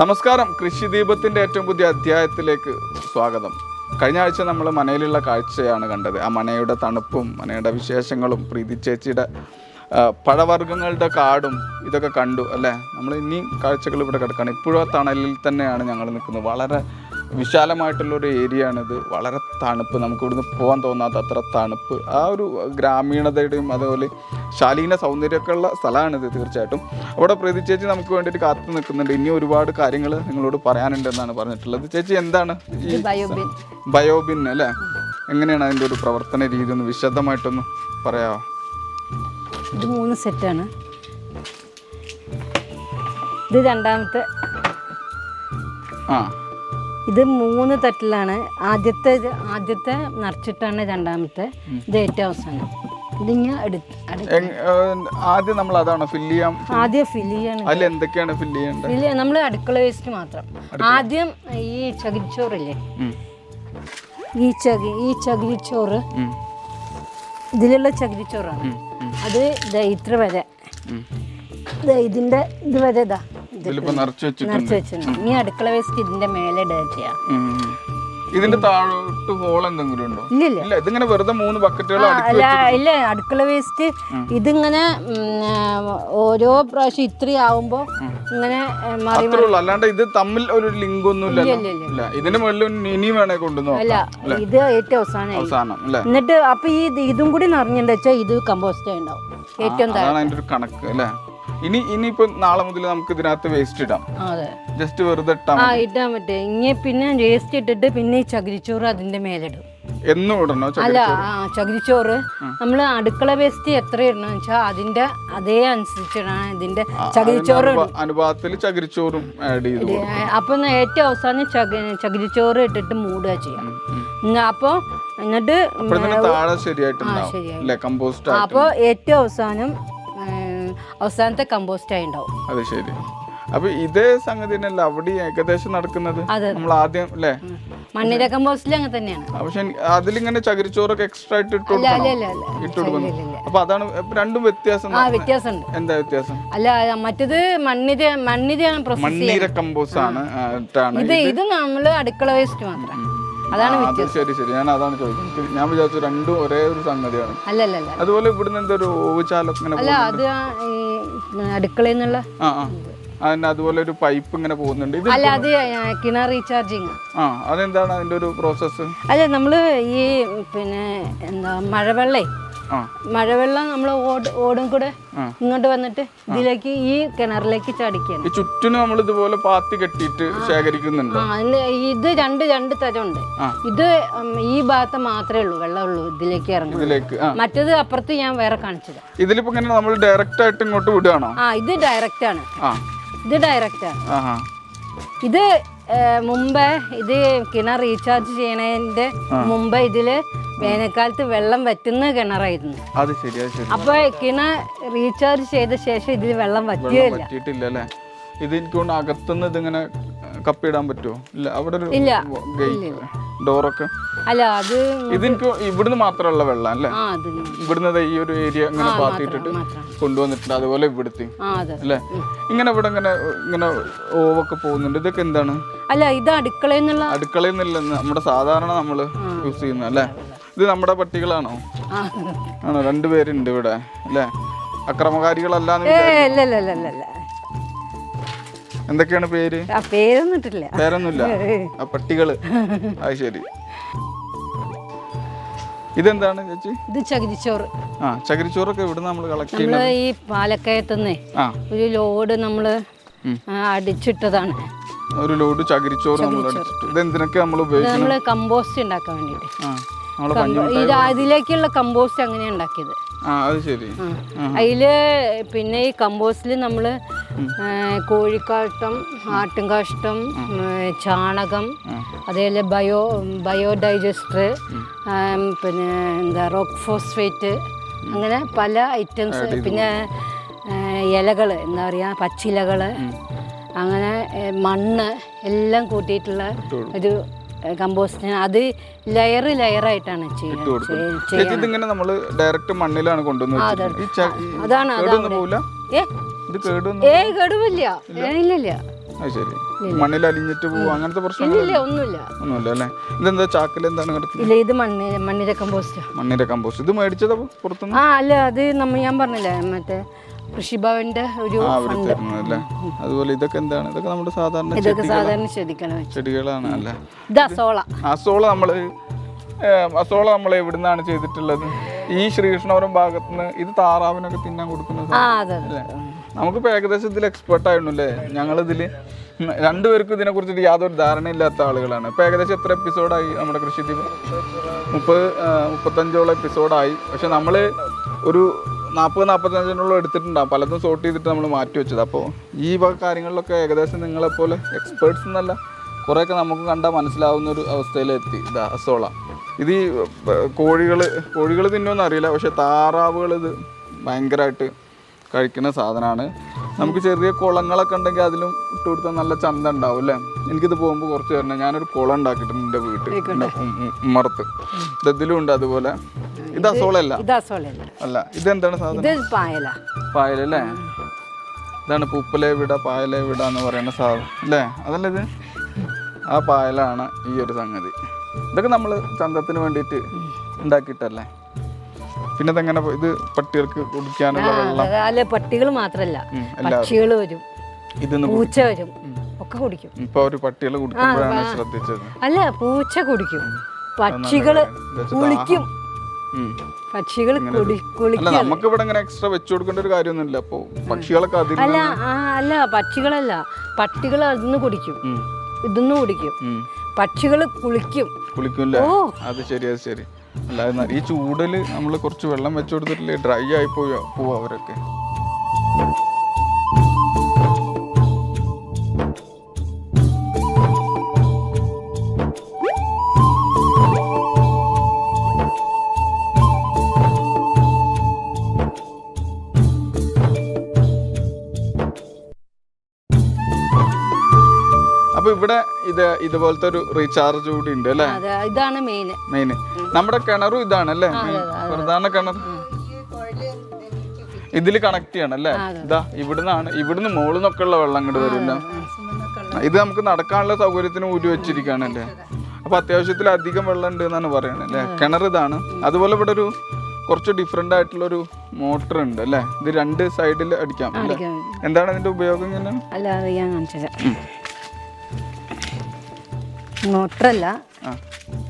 നമസ്കാരം. കൃഷി ദീപത്തിന്റെ ഏറ്റവും പുതിയ അധ്യായത്തിലേക്ക് സ്വാഗതം. കഴിഞ്ഞ ആഴ്ച നമ്മൾ മനയിലുള്ള കാഴ്ചയാണ് കണ്ടത്. ആ മനയുടെ തണുപ്പും മനയുടെ വിശേഷങ്ങളും പ്രീതി ചേച്ചിയുടെ പഴവർഗങ്ങളുടെ കാടും ഇതൊക്കെ കണ്ടു അല്ലേ? നമ്മൾ ഇനിയും കാഴ്ചകൾ ഇവിടെ കിടക്കുകയാണ് ഇപ്പോഴും ആ തണലിൽ തന്നെയാണ് ഞങ്ങൾ നിൽക്കുന്നത്. വളരെ വിശാലമായിട്ടുള്ള ഒരു ഏരിയ ആണിത് വളരെ തണുപ്പ്. നമുക്ക് ഇവിടുന്ന് പോകാൻ തോന്നാത്ത അത്ര തണുപ്പ്. ആ ഒരു ഗ്രാമീണതയുടെയും അതേപോലെ ശാലീന സൗന്ദര്യമൊക്കെ ഉള്ള സ്ഥലമാണിത് തീർച്ചയായിട്ടും. അവിടെ പ്രീതി ചേച്ചി നമുക്ക് വേണ്ടിയിട്ട് കാത്തു നിൽക്കുന്നുണ്ട്. ഇനി ഒരുപാട് കാര്യങ്ങൾ നിങ്ങളോട് പറയാനുണ്ടെന്നാണ് പറഞ്ഞിട്ടുള്ളത്. ചേച്ചി എന്താണ് ബയോബിൻ. അല്ലേ? എങ്ങനെയാണ് അതിന്റെ ഒരു പ്രവർത്തന രീതി? ഒന്ന് വിശദമായിട്ടൊന്ന് പറയാമോ ഇത് മൂന്ന് സെറ്റാണ്. ഇത് രണ്ടാമത്തെ ആ. ഇത് മൂന്ന് തട്ടിലാണ്. ആദ്യത്തെ ആദ്യത്തെ നിറച്ചിട്ടാണ് രണ്ടാമത്തെ ഇത് ഏറ്റവും അവസാനം. ഇതിങ്ങനെ അടു- ആദ്യം നമ്മൾ അതാണ് ഫില്ല് ചെയ്യാം. ആദ്യം ഫില്ല് ചെയ്യണം അതിൽ എന്തൊക്കെയാണ് ഫില്ല് ചെയ്യേണ്ടത്? ഫില്ല് നമ്മൾ അടുക്കള വേസ്റ്റ് മാത്രം. ആദ്യം ഈ ചകിരിച്ചോറില്ലേ. ഈ ചകി ഈ ചകിരിച്ചോറ് ഇതിലുള്ള ചകിരിച്ചോറാണ്. അത് ഇത്ര വരെ. ഇതിന്റെ ഇത് വരെ ഇതാ. നിറച്ച് വെച്ചിട്ടുണ്ട്. ഇനി അടുക്കള വേസ്റ്റ് ഇതിന്റെ മേലെ ഇടുക ചെയ്യാം. ഇതിന്റെ താഴോട്ട് ഹോൾ എന്തെങ്കിലും ഉണ്ടോ? ഇല്ല ഇതിങ്ങനെ വെറുതെ മൂന്ന് ബക്കറ്റുകൾ ഇല്ല അടുക്കള വേസ്റ്റ് ഇതിങ്ങനെ ഓരോ പ്രാവശ്യം ഇത്ര ആവുമ്പോ ഇങ്ങനെ അത്രേ ഉള്ളൂ. അല്ലാണ്ട് ഇത് തമ്മിൽ ഒരു ലിങ്ക് ഒന്നും ഇല്ല. ഇല്ല മുകളിൽ ഇനി വേണേ കൊണ്ടുവന്നു അല്ല ഇത് ഏറ്റവും അവസാനം അവസാനം എന്നിട്ട് അപ്പൊ ഈ ഇതും കൂടി നിറഞ്ഞിട്ട് വെച്ചാൽ ഇത് കമ്പോസ്റ്റ് ഉണ്ടാവും. ഏറ്റവും കണക്ക് അല്ലേ? ഇനി ഇനിയിപ്പോ നാളെ മുതൽ നമുക്ക് ഇതിനകത്ത് വേസ്റ്റ് ഇടാം. അതെ. ജസ്റ്റ് വെറുതെ ഇട്ടാൽ ആ ഇട്ടാൻ പറ്റും ഇങ്ങനെ പിന്നെ വേസ്റ്റ് ഇട്ടിട്ട് പിന്നെ ഈ ചകിരിച്ചോറ് അതിന്റെ മേലിടും. എന്നും ഇടണോ അല്ല ആ ചകിരിച്ചോറ്. നമ്മൾ അടുക്കള വേസ്റ്റ് എത്ര ഇടണം വെച്ചാൽ അതിന്റെ അതേ അനുസരിച്ചിടാണ് ഇതിന്റെ ചകിരിച്ചോറ് അനുഭവത്തിൽ അനുപാതത്തിൽ ചകിരിച്ചോറും ആഡ് ചെയ്തു അപ്പൊ ഏറ്റവും അവസാനം ചക ചകിരിച്ചോറ് ഇട്ടിട്ട് മൂടുക ചെയ്യാം. അപ്പൊ എന്നിട്ട് അപ്പൊ ഏറ്റവും അവസാനം അവസാനത്തെ കമ്പോസ്റ്റായി ഉണ്ടാവും. അത് ശരി. അപ്പൊ ഇതേ സംഗതി തന്നെയല്ല അവിടെ ഏകദേശം നടക്കുന്നത്? നമ്മൾ ആദ്യം അല്ലേ? മണ്ണിര കമ്പോസ്റ്റിൽ അങ്ങനെ തന്നെയാണ്. പക്ഷെ അതിലിങ്ങനെ ചകിരിച്ചോറൊക്കെ എക്സ്ട്രാ ആയിട്ട് ഇട്ട് ഇല്ല. അപ്പൊ അതാണ് രണ്ടും വ്യത്യാസം ആ വ്യത്യാസം എന്താ വ്യത്യാസം? അല്ല മറ്റേത് മണ്ണിര മണ്ണിര മണ്ണീര കമ്പോസ്റ്റ് ആണ് ഇത് ഇത് നമ്മൾ അടുക്കള വേസ്റ്റ് മാത്രം. അത് ശരി ശരി. ഞാൻ അതാണ് ചോദിക്കുന്നത്. ഞാൻ വിചാരിച്ചു രണ്ടും ഒരേ ഒരു സംഗതിയാണ്. അല്ല അല്ല അല്ല അതുപോലെ ഇവിടുന്ന് എന്തൊരു ഒരു ഓവുചാലൊക്കെ ഇങ്ങനെ അല്ല അത് അടുക്കളയിൽ നിന്നുള്ള ആ അതുപോലെ ഒരു പൈപ്പ് ഇങ്ങനെ പോകുന്നുണ്ട്. അല്ല അത് കിണർ റീചാർജിങ്. ആ അതെന്താണ് അതിന്റെ ഒരു പ്രോസസ്സ്? അല്ല നമ്മൾ ഈ പിന്നെ എന്താ മഴവെള്ളേ മഴവെള്ളം നമ്മൾ ഓടും കൂടെ ഇങ്ങോട്ട് വന്നിട്ട് ഇതിലേക്ക് ഈ കിണറിലേക്ക് ചടിക്കുകയാണ് ചുറ്റിനും നമ്മൾ ഇതുപോലെ പാത്തി കെട്ടിട്ട് ശേഖരിക്കുന്നുണ്ട്? ഇത് രണ്ട് രണ്ട് തരമുണ്ട്. ഇത് ഈ ഭാഗത്ത് മാത്രമേ ഉള്ളൂ വെള്ളമുള്ളൂ ഇതിലേക്ക് ഇറങ്ങും ഇതിലേക്ക് മറ്റത് അപ്പുറത്ത് ഞാൻ വേറെ കാണിച്ചത്. ഇതിലിപ്പോ ഇങ്ങനെ നമ്മൾ ഡയറക്റ്റ് ആയിട്ട് ഇങ്ങോട്ട് വിടുകയാണോ? ആ ഇത് ഡയറക്റ്റ് ആണ്. ഇത് ഡയറക്റ്റ് ആണ്. ഇത് മുമ്പേ ഇത് കിണർ റീചാർജ് ചെയ്യണതിന്റെ മുമ്പേ ഇതിൽ വേനൽക്കാലത്ത് വെള്ളം വറ്റുന്ന കിണറായിരുന്നു. അത് ശരി അത് ശരി. അപ്പൊ കിണർ റീചാർജ് ചെയ്ത ശേഷം ഇതിൽ വെള്ളം വറ്റിയില്ല പറ്റിയിട്ടില്ല അല്ലേ ഇത് എനിക്ക് കൊണ്ട് അകത്തുനിന്ന് ഇതിങ്ങനെ കപ്പിടാൻ പറ്റുമോ? ഇല്ല അവിടെ ഒരു ഇല്ല. ഡോറൊക്കെ? അല്ല അത് ഇതെനിക്ക് ഇവിടുന്ന് മാത്രമുള്ള വെള്ളം അല്ലേ? ഇവിടുന്ന് ഈ ഒരു ഏരിയ ഇങ്ങനെ പാത്തിയിട്ടിട്ട് കൊണ്ടുവന്നിട്ടുണ്ട്. അതുപോലെ ഇവിടുത്തെ. അല്ലേ? ഇങ്ങനെ ഇവിടെ ഇങ്ങനെ ഇങ്ങനെ ഓവൊക്കെ പോകുന്നുണ്ട്. ഇതൊക്കെ എന്താണ്? അല്ല ഇത് അടുക്കളയിൽ നിന്നുള്ള അടുക്കളയിൽ നിന്നില്ല നമ്മുടെ സാധാരണ നമ്മൾ യൂസ് ചെയ്യുന്ന അല്ലേ? ഇത് നമ്മുടെ പട്ടികളാണോ. ആണോ? രണ്ടുപേരുണ്ട് ഇവിടെ അല്ലേ? അക്രമകാരികളല്ല എന്തൊക്കെയാണ് പേര്? പേരൊന്നും ഇട്ടിട്ടില്ല പേരൊന്നുമില്ല? ആ പട്ടികൾ. അത് ശരി. ഇതെന്താണ് ചേച്ചി? ഇത് ചകിരിച്ചോറ്. ആ ചകിരിച്ചോറൊക്കെ ഇവിടുന്ന് നമ്മൾ കളക്ട് ചെയ്യുന്നത്? ഈ പാലക്കയത്തുനിന്നേ ഒരു ലോഡ് നമ്മൾ അടിച്ചിട്ടതാണ്. ഒരു ലോഡ് ചകിരിച്ചോറ് നമ്മൾ അടിച്ചിട്ട്. ഇത് എന്തിനൊക്കെ നമ്മൾ ഉപയോഗിക്കുന്നത്? നമ്മൾ കമ്പോസ്റ്റ് ഉണ്ടാക്കാൻ പഞ്ഞി ഇത് അതിലേക്കുള്ള കമ്പോസ്റ്റ് അങ്ങനെയാണ് ഉണ്ടാക്കിയത്. അത് ശരി. അതിൽ പിന്നെ ഈ കമ്പോസ്റ്റിൽ നമ്മൾ കോഴിക്കാഷ്ടം ആട്ടുംകാഷ്ടം ചാണകം അതേപോലെ ബയോ ബയോഡൈജസ്റ്റർ പിന്നെ എന്താ റോക്ക് ഫോസ്ഫേറ്റ് അങ്ങനെ പല ഐറ്റംസ് പിന്നെ ഇലകൾ എന്താ പറയുക പച്ചിലകൾ അങ്ങനെ മണ്ണ് എല്ലാം കൂട്ടിയിട്ടുള്ള ഒരു കമ്പോസ്റ്റിന് അത് ലെയർ ലെയറായിട്ടാണ് ചെയ്യുന്നത് ഇതിങ്ങനെ നമ്മൾ ഡയറക്റ്റ് മണ്ണിലാണ് കൊണ്ടുവന്ന് അതാണ് ഏ? ഏ, ഇല്ലില്ല മണ്ണിൽ അലിഞ്ഞിട്ട് പോവും? അങ്ങനത്തെ പ്രശ്നമില്ല ഒന്നുമില്ല. ഒന്നുമില്ല അല്ലേ? ഇതെന്താ ചാക്കിൽ എന്താണ് ഇല്ല ഇത് മണ്ണ് മണ്ണിര കമ്പോസ്റ്റ്. ഇത് മേടിച്ചതാ പുറത്തുനിന്ന്? ആ അല്ല അത് ഞാൻ പറഞ്ഞില്ലേ മറ്റേ കൃഷിഭവന്റെ ഒരു അല്ലേ? അതുപോലെ ഇതൊക്കെ എന്താണ്? ഇതൊക്കെ നമ്മുടെ സാധാരണ ഇതൊക്കെ സാധാരണ ചെടികളാണ് അല്ലേ? ഇത് അസോള. അസോള നമ്മൾ അസോള നമ്മൾ എവിടുന്നാണ് ചെയ്തിട്ടുള്ളത്? ഈ ശ്രീകൃഷ്ണപുരം ഭാഗത്ത് നിന്ന് ഇത് താറാവിനൊക്കെ തിന്നാൻ കൊടുക്കുന്നത് നമുക്കിപ്പോൾ ഏകദേശം ഇതിൽ എക്സ്പെർട്ട് ആയിരുന്നു അല്ലേ ഞങ്ങളിതിൽ രണ്ടുപേർക്കും ഇതിനെ കുറിച്ച് യാതൊരു ധാരണയില്ലാത്ത ആളുകളാണ്. ഇപ്പോൾ ഏകദേശം എത്ര എപ്പിസോഡായി നമ്മുടെ കൃഷി ദീപം മുപ്പത് മുപ്പത്തഞ്ചോളം എപ്പിസോഡായി പക്ഷെ നമ്മൾ ഒരു നാൽപ്പത് നാൽപ്പത്തഞ്ചിനുള്ള എടുത്തിട്ടുണ്ടാകും പലതും സോർട്ട് ചെയ്തിട്ട് നമ്മൾ മാറ്റി വെച്ചത് അപ്പോൾ ഈ വക കാര്യങ്ങളിലൊക്കെ ഏകദേശം നിങ്ങളെപ്പോലെ എക്സ്പേർട്സ് എന്നല്ല കുറേയൊക്കെ നമുക്ക് കണ്ടാൽ മനസ്സിലാവുന്ന ഒരു അവസ്ഥയിലെത്തി ഇതാ അസോള ഇത് ഈ കോഴികൾ കോഴികൾ തിന്നുമെന്ന് അറിയില്ല പക്ഷേ താറാവുകൾ ഇത് ഭയങ്കരമായിട്ട് കഴിക്കുന്ന സാധനമാണ് നമുക്ക് ചെറിയ കുളങ്ങളൊക്കെ ഉണ്ടെങ്കിൽ അതിലും ഇട്ട് കൊടുത്താൽ നല്ല ചന്ത ഉണ്ടാവും അല്ലേ എനിക്കിത് പോകുമ്പോൾ കുറച്ച് തരണം ഞാനൊരു കുളം ഉണ്ടാക്കിയിട്ടുണ്ട് എന്റെ വീട്ടിൽ ഉമ്മറത്ത് ഇതിലും ഉണ്ട് അതുപോലെ ഇത് അസോളല്ല ഇത് അസോളയല്ല അല്ല ഇതെന്താണ് സാധനം? ഇത് പായല. അല്ലേ? ഇതാണ് പൂപ്പലേ വിട പായലേ വിട എന്ന് പറയുന്ന സാധനം അല്ലേ? അതല്ല ഇത്? ആ പായലാണ് ഈ ഒരു സംഗതി. ഇതൊക്കെ നമ്മൾ ചന്തത്തിന് വേണ്ടിയിട്ട് ഉണ്ടാക്കിയിട്ടല്ലേ? പിന്നെ ഇതെങ്ങനെ ഇത് പട്ടികൾക്ക് കുടിക്കാനുള്ള വെള്ളം? അല്ല പട്ടികൾ മാത്രല്ല. പക്ഷികൾ വരും. ഇതെന്ന് പൂച്ച വരും. ഒക്കെ കുടിക്കും. ഇപ്പൊ ഒരു പട്ടികൾ കുടിക്കുമ്പോഴാണ് ശ്രദ്ധിച്ചത്. അല്ല പൂച്ച കുടിക്കും. പക്ഷികൾ കുളിക്കും. പക്ഷികൾ കുടി കുളി അല്ല നമുക്ക് ഇവിടെ ഇങ്ങനെ എക്സ്ട്രാ വെച്ചു കൊടുക്കേണ്ട ഒരു കാര്യമൊന്നുമില്ല. അപ്പോ പക്ഷികളൊക്കെ അതിൽ അല്ല ആ അല്ല പക്ഷികളല്ല. പട്ടികൾ അതിന്ന് കുടിക്കും. ഇതൊന്ന് കുടിക്കും. പക്ഷികൾ കുളിക്കും. കുളിക്കുമല്ലേ ഓ. അത് ശരി അത് ശരി. അല്ലാതെ ഈ ചൂടിൽ നമ്മൾ കുറച്ച് വെള്ളം വെച്ചു കൊടുത്തിട്ടില്ലേ ഡ്രൈ ആയി പോയി പോവാ അവരൊക്കെ. ഇത് ഇതുപോലത്തെ ഒരു റീചാർജ് കൂടി ഉണ്ട് അല്ലേ? ഇതാണ് മെയിൻ മെയിൻ നമ്മുടെ കിണറും ഇതാണ് അല്ലേ? പ്രധാന കിണർ. ഇതിൽ കണക്ട് ചെയ്യണം അല്ലേ? ഇതാ ഇവിടുന്നാണ് ഇവിടുന്ന് മുകളിൽ നിന്നൊക്കെ ഉള്ള വെള്ളം ഇങ്ങോട്ട് വരില്ല. ഇത് നമുക്ക് നടക്കാനുള്ള സൗകര്യത്തിന് ഊരി വെച്ചിരിക്കുകയാണ് അല്ലേ? അപ്പൊ അത്യാവശ്യത്തിൽ അധികം വെള്ളം ഉണ്ട് എന്നാണ് പറയുന്നത് അല്ലേ? കിണർ ഇതാണ്. അതുപോലെ ഇവിടെ ഒരു കുറച്ച് ഡിഫറെന്റ് ആയിട്ടുള്ള ഒരു മോട്ടർ ഉണ്ട് അല്ലേ? ഇത് രണ്ട് സൈഡിൽ അടിക്കാം എന്താണ് ഇതിന്റെ ഉപയോഗം ഇങ്ങനെ? മോട്ടറല്ല.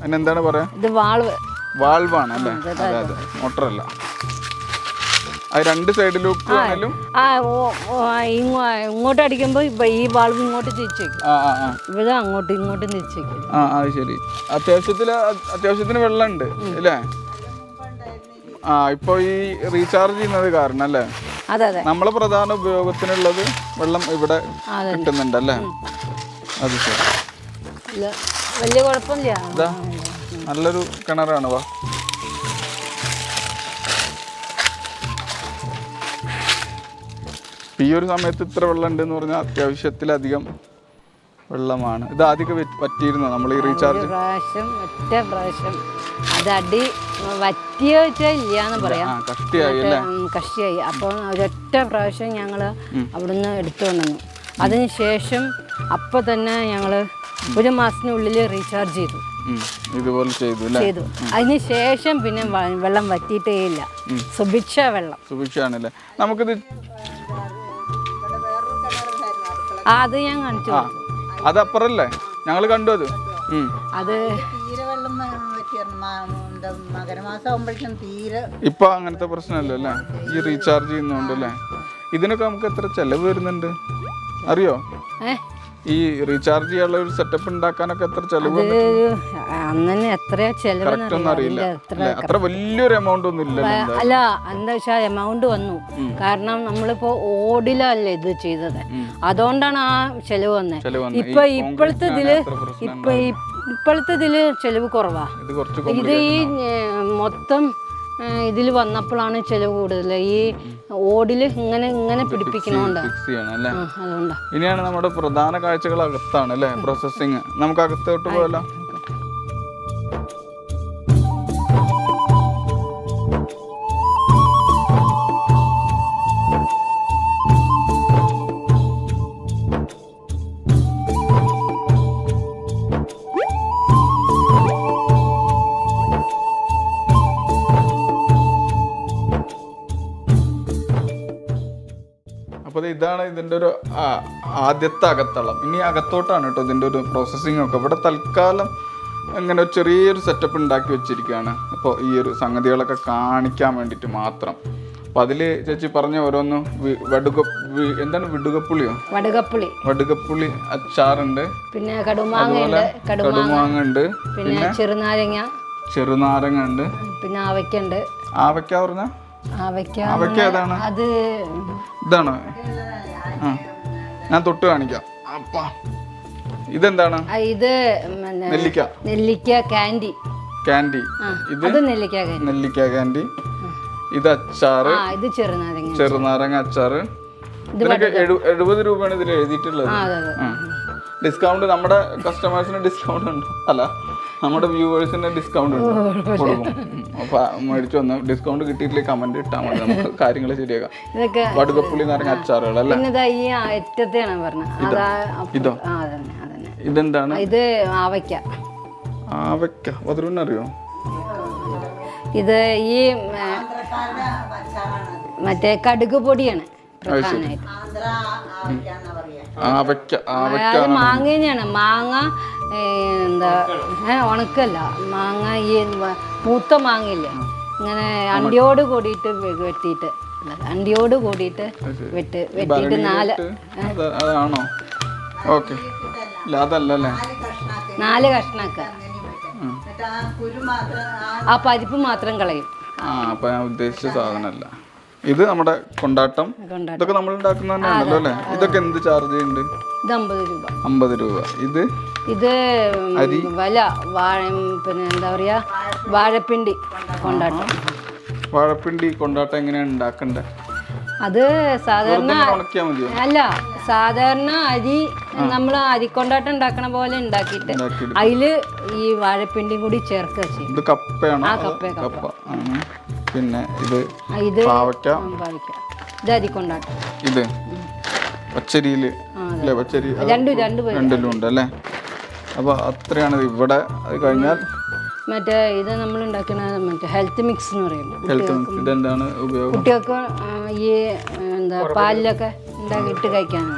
അതിനെന്താണ് പറയാ? ഇത് വാൾവ്. വാൾവാണ് അല്ലേ? അതെ അതെ മോട്ടറല്ല. രണ്ട് സൈഡിലും ഇങ്ങോട്ട് അടിക്കുമ്പോൾ ഈ വാൾവ് ഇങ്ങോട്ട് തിരിച്ചു ഇവിടെ അങ്ങോട്ട് ഇങ്ങോട്ടും തിരിച്ചു ആ അത് ശരി. അത്യാവശ്യത്തിൽ അത്യാവശ്യത്തിന് വെള്ളമുണ്ട് അല്ലേ? ആ ഇപ്പൊ ഈ റീചാർജ് ചെയ്യുന്നത് കാരണം അല്ലേ? നമ്മളെ പ്രധാന ഉപയോഗത്തിനുള്ളത് വെള്ളം ഇവിടെ കിട്ടുന്നുണ്ടല്ലേ കിട്ടുന്നുണ്ട് അല്ലേ? അത് ശരി. വലിയ കുഴപ്പമില്ല. ഇതാ നല്ലൊരു കിണറാണ് വാ. ഈ ഒരു സമയത്ത് ഇത്ര വെള്ളം ഉണ്ട് എന്ന് പറഞ്ഞാൽ അത്യാവശ്യത്തിലധികം വെള്ളമാണ്. ഇത് ആദ്യമൊക്കെ പറ്റിയിരുന്നോ നമ്മൾ ഈ റീചാർജ്? പ്രാവശ്യം ഒറ്റ പ്രാവശ്യം. അത് അടി വറ്റിയ ഇല്ലാന്ന് പറയാം. കഷ്ടിയായി അല്ലേ? ഉം, കഷ്ടിയായി. അപ്പോൾ ഒരൊറ്റ പ്രാവശ്യം ഞങ്ങൾ അവിടുന്ന് എടുത്തു വന്നു അതിന് ശേഷം അപ്പോൾ തന്നെ ഞങ്ങൾ ഒരു മാസത്തിനുള്ളിൽ റീചാർജ് ചെയ്തു. ഇതുപോലെ ചെയ്തു ചെയ്തു. അതിന് ശേഷം പിന്നെ വെള്ളം വറ്റിയിട്ടേ ഇല്ല. സുഭിക്ഷ വെള്ളം. സുഭിക്ഷാണല്ലേ? നമുക്കിത് ആ അത് ഞാൻ കാണിച്ചു അതപ്പുറല്ലേ അത് അപ്പുറല്ലേ ഞങ്ങൾ കണ്ടു അത്. അത് തീരെ വെള്ളം പറ്റിയിരുന്നു എന്താ മകരമാസം ആകുമ്പോഴേക്കും തീരെ ഇപ്പൊ അങ്ങനത്തെ പ്രശ്നമല്ലോ അല്ലേ? ഈ റീചാർജ് ചെയ്യുന്നോണ്ട് അല്ലേ? ഇതിനൊക്കെ നമുക്ക് എത്ര ചെലവ് വരുന്നുണ്ട്? അറിയോ? ഏ? ഈ റീചാർജ് ചെയ്യാനുള്ള ഒരു സെറ്റപ്പ് ഉണ്ടാക്കാനൊക്കെ എത്ര ചെലവ് അങ്ങനെ എത്ര ചെലവ് അറിയില്ല. അത്ര വലിയൊരു എമൗണ്ട് ഒന്നും ഇല്ല അല്ല എന്താ വെച്ചാൽ എമൗണ്ട് വന്നു. കാരണം നമ്മളിപ്പോ ഓടിലല്ലേ ഇത് ചെയ്തത്. അതുകൊണ്ടാണ് ആ ചെലവ് വന്നത്. ഇപ്പൊ ഇപ്പോഴത്തെ ഇതിൽ ഇപ്പൊ ഇപ്പോഴത്തെ ഇതിൽ ചെലവ് കുറവാ. ഇത് ഈ മൊത്തം ഇതിൽ വന്നപ്പോഴാണ് ചെലവ് കൂടുതൽ ഈ ഓടിൽ ഇങ്ങനെ ഇങ്ങനെ പിടിപ്പിക്കണോണ്ട് ഇനിയാണ് നമ്മുടെ പ്രധാന കാഴ്ചകൾ അകത്താണ് അല്ലേ? പ്രോസസ്സിങ് നമുക്ക് അകത്തോട്ട് പോയല്ലോ ഇതാണ് ഇതിന്റെ ഒരു ആദ്യത്തെ അകത്തളം. ഇനി അകത്തോട്ടാണ് കേട്ടോ ഇതിന്റെ ഒരു പ്രോസസ്സിംഗ് ഒക്കെ. ഇവിടെ തൽക്കാലം ഇങ്ങനെ ഒരു ചെറിയൊരു സെറ്റപ്പ് ഉണ്ടാക്കി വെച്ചിരിക്കുകയാണ്. അപ്പോൾ ഈ ഒരു സംഗതികളൊക്കെ കാണിക്കാൻ വേണ്ടിയിട്ട് മാത്രം. അപ്പോൾ അതിൽ ചേച്ചി പറഞ്ഞ ഓരോന്നും വടുക എന്താണ് വിടുകപ്പുളിയോ? വടുകപ്പുളി. വടുകപ്പുളി അച്ചാറുണ്ട്. പിന്നെ കടുമാങ്ങ കടുമാങ്ങ. ഉണ്ട്. പിന്നെ ചെറുനാരങ്ങ. ചെറുനാരങ്ങ ഉണ്ട്. പിന്നെ ആവയ്ക്കുണ്ട് ആവയ്ക്ക പറഞ്ഞ? ആവയ്ക്ക ആവയ്ക്ക ഏതാണ്? അത് ഇതാണ്. ആ ഞാൻ തൊട്ട് കാണിക്കാം. അപ്പാ. ഇതെന്താണ്? ഇത് നെല്ലിക്ക. നെല്ലിക്ക കാൻഡി. കാൻഡി. ഇത് നെല്ലിക്ക നെല്ലിക്ക കാൻഡി. ഇത് അച്ചാറ്. ഇത് ചെറുനാരങ്ങ ചെറുനാരങ്ങ അച്ചാറ്. ഇതിനൊക്കെ എഴു- എഴുപത് രൂപയാണ് ഇതിൽ എഴുതിയിട്ടുള്ളത്. ഡിസ്കൗണ്ട് നമ്മുടെ കസ്റ്റമേഴ്സിന് ഡിസ്കൗണ്ട് ഉണ്ടോ. അല്ല. നമ്മുടെ വ്യൂവേഴ്സിന് ഡിസ്കൗണ്ട് ഉണ്ട്. കൊടുക്കും. അപ്പൊ മേടിച്ചു വന്ന് ഡിസ്കൗണ്ട് കിട്ടിയിട്ടില്ലേ കമന്റ് ഇട്ടാൽ മതി. നമുക്ക് കാര്യങ്ങൾ ശരിയാക്കാം. വടുകപ്പുള്ളി വടുകപ്പുളി നാരങ്ങ അച്ചാറുകൾ അല്ലേ? ഇതാ ഇതെന്താണ്? ആ, ഇത് ആവയ്ക്ക. ആവയ്ക്ക. വധുവിനറിയോ ഇത് ഈ മറ്റേ കടുക് പൊടിയാണ് പ്രധാനമായിട്ട്. അത് മാങ്ങ തന്നെയാണ് മാങ്ങ എന്താ ഉണക്കല്ല. മാങ്ങ ഈ പൂത്ത മൂത്ത മാങ്ങയില്ലേ ഇങ്ങനെ അണ്ടിയോട് കൂടിയിട്ട് വെട്ടിയിട്ട് അണ്ടിയോട് കൂടിയിട്ട് വെട്ട് വെട്ടിയിട്ട് നാല് അതാണോ ഓക്കെ. അതല്ല നാല് കഷ്ണക്ക. നാല് കഷ്ണാക്കുക അങ്ങനെ ആ കുരു മാത്രം ആ ആ പരിപ്പ് മാത്രം കളയും. ആ അപ്പൊ ഞാൻ ഉദ്ദേശിച്ച സാധനമല്ല. ഇത് നമ്മുടെ കൊണ്ടാട്ടം. ഇതൊക്കെ നമ്മൾ ഉണ്ടാക്കുന്ന തന്നെയാണല്ലോ അല്ലേ? ഇതൊക്കെ എന്ത് ചാർജ് ചെയ്യുന്നുണ്ട്? ഇത് അമ്പത് രൂപ. അമ്പത് രൂപ. ഇത്? ഇത് അരി? വല വാഴ പിന്നെ എന്താ പറയാ? വാഴപ്പിണ്ടി കൊണ്ടാട്ടം. വാഴപ്പിണ്ടി കൊണ്ടാട്ടം എങ്ങനെയാണ് ഉണ്ടാക്കണ്ടേ? അത് സാധാരണ അല്ല സാധാരണ അരി നമ്മൾ അരിക്കൊണ്ടാട്ടം ഉണ്ടാക്കണ പോലെ ഉണ്ടാക്കിയിട്ട് അതിൽ ഈ വാഴപ്പിണ്ടിയും കൂടി ചേർക്കുക ചെയ്യും കപ്പയാണ്? ആ, കപ്പ, കപ്പ. പിന്നെ ഇത് ഇത് പാവയ്ക്ക. ഇത് അരിക്കൊണ്ടാട്ടം. ഇത് പച്ചരിയിൽ അല്ലേ പച്ചരി? രണ്ടും രണ്ടിലും ഉണ്ട് അല്ലേ അപ്പൊ അത്രയാണ് ഇവിടെ അത് കഴിഞ്ഞാൽ മറ്റേ ഇത് നമ്മൾ ഉണ്ടാക്കുന്ന മറ്റേ ഹെൽത്ത് മിക്സ് എന്ന് പറയുന്നത് ഹെൽത്ത് മിക്സ് ഇതെന്താണ് ഉപയോഗം? കുട്ടികൾക്ക് ഈ എന്താ പാലിലൊക്കെ ഉണ്ടാക്കിയിട്ട് കഴിക്കാനാണ്.